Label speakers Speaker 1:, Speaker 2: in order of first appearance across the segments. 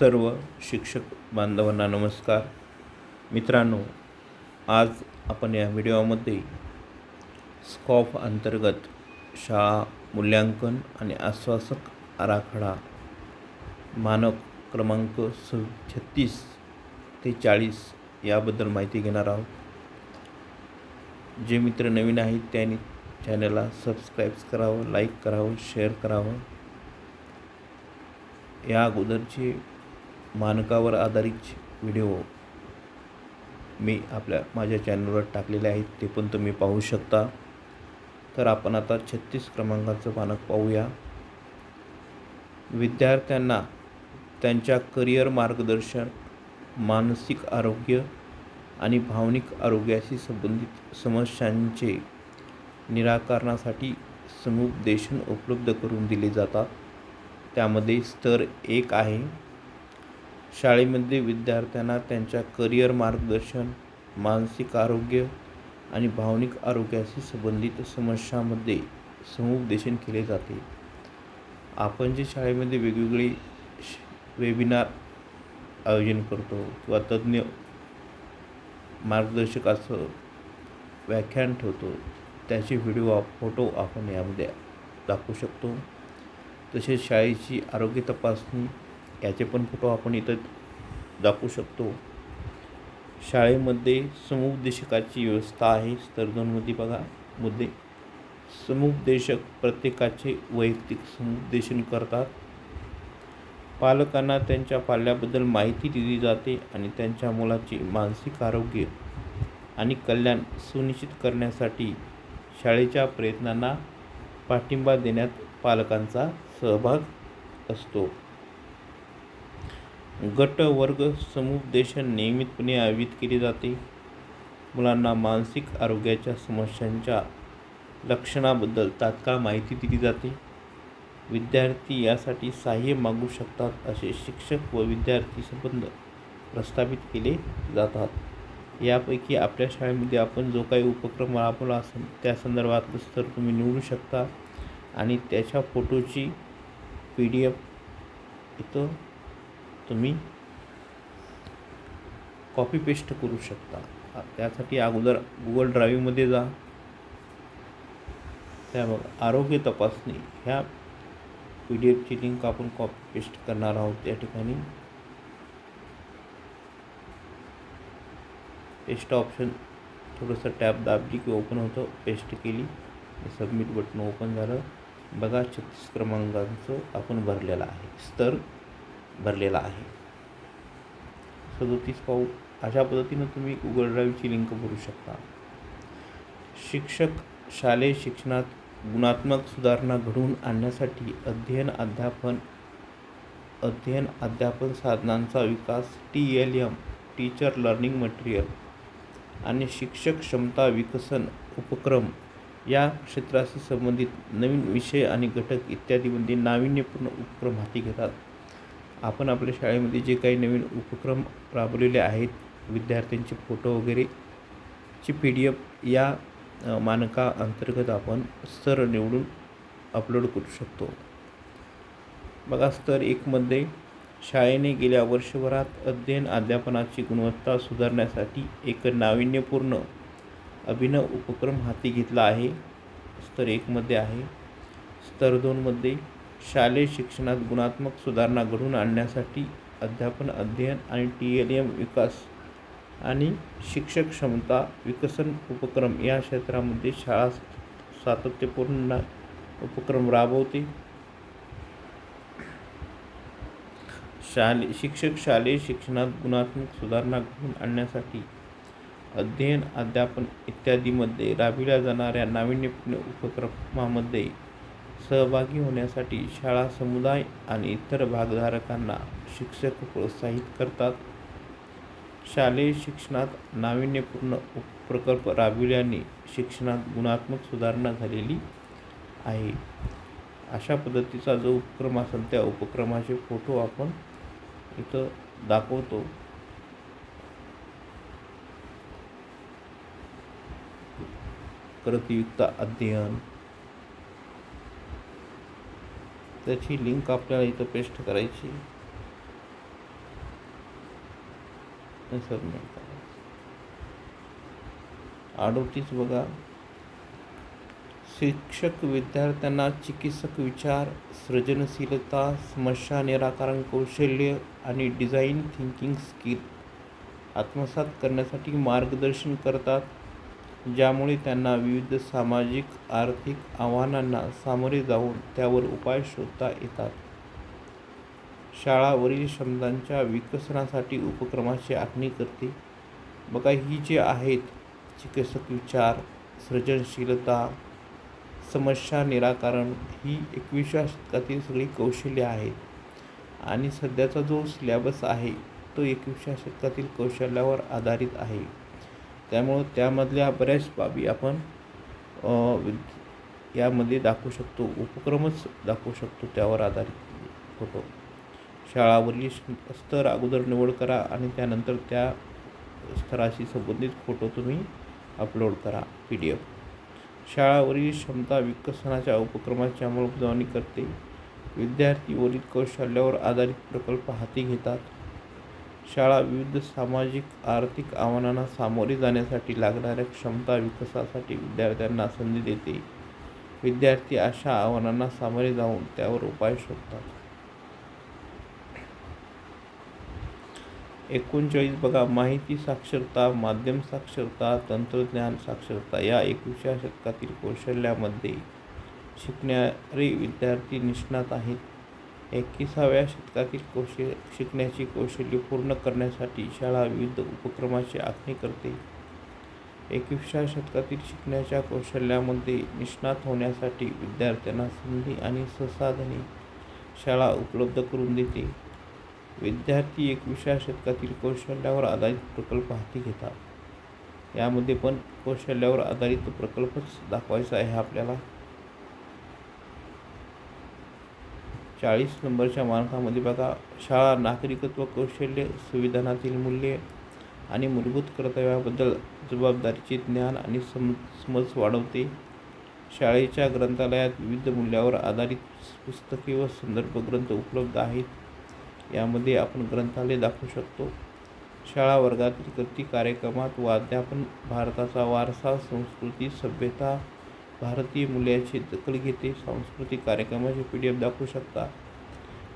Speaker 1: सर्व शिक्षक बांधवांना नमस्कार. मित्रांनो आज आपण या व्हिडिओमध्ये स्कॉफ अंतर्गत शाळा मूल्यांकन आणि आश्वासक आराखडा मानक क्रमांक स छत्तीस ते चाळीस याबद्दल माहिती घेणार आहोत. जे मित्र नवीन आहेत त्यांनी चॅनलला सबस्क्राईब करावं लाईक करावं शेअर करावं. या अगोदरचे मानकावर आधारित व्हिडिओ मी आपल्या माझ्या चॅनलवर टाकलेले आहेत ते पण तुम्ही पाहू शकता. तर आपण आता छत्तीस क्रमांकाचं मानक पाहूया. विद्यार्थ्यांना त्यांच्या करिअर मार्गदर्शन मानसिक आरोग्य आणि भावनिक आरोग्याशी संबंधित समस्यांचे निराकरणासाठी समुपदेशन उपलब्ध करून दिले जातात. त्यामध्ये स्तर एक आहे. शाळेमध्ये विद्यार्थ्यांना त्यांच्या करिअर मार्गदर्शन मानसिक आरोग्य आणि भावनिक आरोग्याशी संबंधित समस्यांमध्ये समुपदेशन केले जाते. आपण जे शाळेमध्ये वेगवेगळे वेबिनार आयोजन करतो किंवा तज्ज्ञ मार्गदर्शकाचं व्याख्यान ठेवतो त्याचे व्हिडिओ फोटो आपण यामध्ये दाखवू शकतो. तसेच शाळेची आरोग्य तपासणी याचे पण फोटो आपण इथं दाखवू शकतो. शाळेमध्ये समुपदेशकाची व्यवस्था आहे. स्तर दोनमध्ये बघा मुद्दे समुपदेशक प्रत्येकाचे वैयक्तिक समुपदेशन करतात. पालकांना त्यांच्या पाल्याबद्दल माहिती दिली जाते आणि त्यांच्या मुलाचे मानसिक आरोग्य आणि कल्याण सुनिश्चित करण्यासाठी शाळेच्या प्रयत्नांना पाठिंबा देण्यात पालकांचा सहभाग असतो. गट वर्ग समुपदेशन नियमितपणे आयोजित केले जाते. मुलांना मानसिक आरोग्याच्या समस्यांच्या लक्षणाबद्दल तात्काळ माहिती दिली जाते. विद्यार्थी यासाठी सहाय्य मागू शकतात असे शिक्षक व विद्यार्थी संबंध प्रस्थापित केले जातात. यापैकी आपल्या शाळेमध्ये आपण जो काही उपक्रम राबवला असेल त्या संदर्भातलं स्तर तुम्ही निवडू शकता आणि त्याच्या फोटोची पी डी एफ इथं तुम्ही कॉपी पेस्ट करू शकता. त्यासाठी अगोदर गुगल ड्राईव्हमध्ये जा. त्यामग आरोग्य तपासणी. ह्या पी डी एफची लिंक आपण कॉपी पेस्ट करणार आहोत त्या ठिकाणी. पेस्ट ऑप्शन थोडंसं टॅब दाबली की ओपन होतं. पेस्ट केली. सबमिट बटन ओपन झालं. बघा छत्तीस क्रमांकांचं आपण भरलेलं आहे. स्तर भरलेला आहे. सदोतीस पाहू अशा पद्धतीनं तुम्ही गुगल ड्राईव्हची लिंक भरू शकता. शिक्षक शालेय शिक्षणात गुणात्मक सुधारणा घडवून आणण्यासाठी अध्ययन अध्यापन अध्ययन अध्यापन साधनांचा विकास T L M teacher learning material आणि शिक्षक क्षमता विकसन उपक्रम या क्षेत्राशी संबंधित नवीन विषय आणि घटक इत्यादीमध्ये नाविन्यपूर्ण उपक्रम हाती घेतात. आपण आपल्या शाळेमध्ये जे काही नवीन उपक्रम राबवलेले आहेत विद्यार्थ्यांचे फोटो वगैरे ची पी डी एफ या मानका अंतर्गत आपण स्तर निवडून अपलोड करू शकतो. बघा स्तर एकमध्ये शाळेने गेल्या वर्षभरात अध्ययन अध्यापनाची गुणवत्ता सुधारण्यासाठी एक नाविन्यपूर्ण अभिनव उपक्रम हाती घेतला आहे. स्तर एकमध्ये आहे. स्तर दोनमध्ये शालेय शिक्षणात गुणात्मक सुधारणा घडवून आणण्यासाठी अध्यापन अध्ययन आणि टी एल एम विकास आणि शिक्षक क्षमता विकसन उपक्रम या क्षेत्रामध्ये शाळा सातत्यपूर्ण उपक्रम राबवते. शाले शिक्षक शालेय शिक्षणात गुणात्मक सुधारणा घडवून आणण्यासाठी अध्ययन अध्यापन इत्यादीमध्ये राबविल्या जाणाऱ्या नाविन्यपूर्ण उपक्रमामध्ये सहभागी होण्यासाठी शाळा समुदाय आणि इतर भागधारकांना शिक्षक प्रोत्साहित करतात. शालेय शिक्षणात नाविन्यपूर्ण प्रकल्प राबविल्याने शिक्षणात गुणात्मक सुधारणा झालेली आहे. अशा पद्धतीचा जो उपक्रम असेल त्या उपक्रमाचे फोटो आपण इथं दाखवतो. कृतीयुक्त अध्ययन त्याची लिंक आपल्याला इथं पेस्ट करायची. सबमिट करायचं. अडोतीस बघा. शिक्षक विद्यार्थ्यांना चिकित्सक विचार सृजनशीलता समस्या निराकरण कौशल्य आणि डिझाईन थिंकिंग स्किल आत्मसात करण्यासाठी मार्गदर्शन करतात. ज्यामुळे त्यांना विविध सामाजिक आर्थिक आव्हानांना सामोरे जाऊन त्यावर उपाय शोधता येतात. शाळावरील क्षमतांच्या विकसनासाठी उपक्रमाची आखणी करते. बघा ही जे आहेत चिकित्सक विचार सृजनशीलता समस्या निराकरण ही एकविसव्या शतकातील सगळी कौशल्य आहेत. आणि सध्याचा जो सिलॅबस आहे तो एकविसव्या शतकातील कौशल्यावर आधारित आहे. त्यामुळं त्यामधल्या बऱ्याच बाबी आपण यामध्ये दाखवू शकतो. उपक्रमच दाखवू शकतो त्यावर आधारित फोटो. शाळावरील स्तर अगोदर निवड करा आणि त्यानंतर त्या स्तराशी संबंधित फोटो तुम्ही अपलोड करा. P D F. शाळावरील क्षमता विकसनाच्या उपक्रमाची अंमलबजावणी करते. विद्यार्थी वरील कौशल्यावर आधारित प्रकल्प हाती घेतात. शाळा विविध सामाजिक आर्थिक आव्हानांना सामोरे जाण्यासाठी लागणाऱ्या क्षमता विकासासाठी विद्यार्थ्यांना संधी देते. विद्यार्थी अशा आव्हानांना सामोरे जाऊन त्यावर उपाय शोधतात. एकोणचाळीस बघा माहिती साक्षरता माध्यम साक्षरता तंत्रज्ञान साक्षरता या एकविसाव्या शतकातील कौशल्यामध्ये शिकणारे विद्यार्थी निष्णात आहेत. एकविसाव्या शतकातील कौशल्य शिकण्याची कौशल्य पूर्ण करण्यासाठी शाळा विविध उपक्रमाची आखणी करते. एकविसाव्या शतकातील शिकण्याच्या कौशल्यामध्ये निष्णात होण्यासाठी विद्यार्थ्यांना संधी आणि संसाधने शाळा उपलब्ध करून देते. विद्यार्थी एकविसाव्या शतकातील कौशल्यावर आधारित प्रकल्प हाती घेतात. यामध्ये पण कौशल्यावर आधारित प्रकल्पच दाखवायचा आहे आपल्याला. चाळीस नंबरच्या मानकामध्ये बघा शाळा नागरिकत्व कौशल्य संविधानातील मूल्ये आणि मूलभूत कर्तव्याबद्दल जबाबदारीचे ज्ञान आणि सम समज वाढवते. शाळेच्या ग्रंथालयात विविध मूल्यावर आधारित पुस्तके व संदर्भ ग्रंथ उपलब्ध आहेत. यामध्ये आपण ग्रंथालय दाखवू शकतो. शाळा वर्गातील कृती कार्यक्रमात व अध्यापन भारताचा वारसा संस्कृती सभ्यता भारतीय मूल्याची दखल घेते. सांस्कृतिक कार्यक्रमाचे पी डी एफ दाखवू शकता.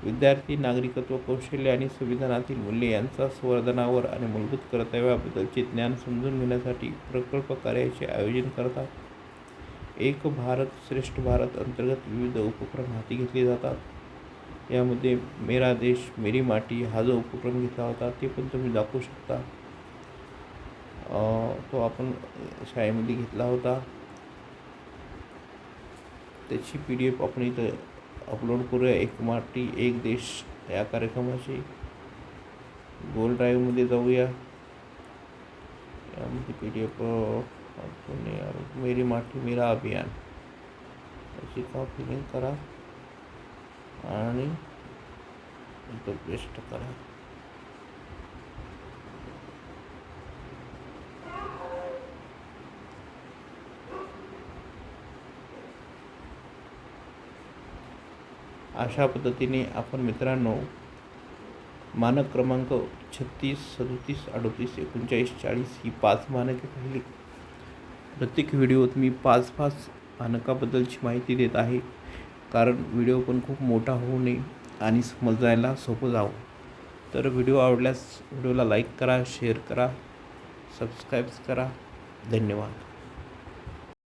Speaker 1: विद्यार्थी नागरिकत्व कौशल्य आणि संविधानातील मूल्ये यांचा संवर्धनावर आणि मूलभूत कर्तव्याबद्दलचे ज्ञान समजून घेण्यासाठी प्रकल्प कार्याचे आयोजन करतात. एक भारत श्रेष्ठ भारत अंतर्गत विविध उपक्रम हाती घेतले जातात. यामध्ये मेरा देश मेरी माटी हा जो उपक्रम घेतला होता ते पण तुम्ही दाखवू शकता. तो आपण शाळेमध्ये घेतला होता. त्याची पी डी एफ आपण इथं अपलोड करूया. एक माटी एक देश या कार्यक्रमाची. गोल ड्राईव्हमध्ये जाऊया. यामध्ये पी डी एफ मेरी माटी मेरा अभियान. याची कॉपी लिंक करा. आणि इथं पेस्ट करा. अशा पद्धतीने आपण मित्रांनो मानक क्रमांक छत्तीस सदोतीस अडोतीस एकोणचाळीस चाळीस ही पाच मानके पाहिली. प्रत्येक व्हिडिओत मी पाच पाच मानकाबद्दलची माहिती देत आहे. कारण व्हिडिओ पण खूप मोठा होऊ नये आणि समजायला सोपं जावं. तर व्हिडिओ आवडल्यास व्हिडिओला लाईक करा शेअर करा सबस्क्राईब्स करा. धन्यवाद.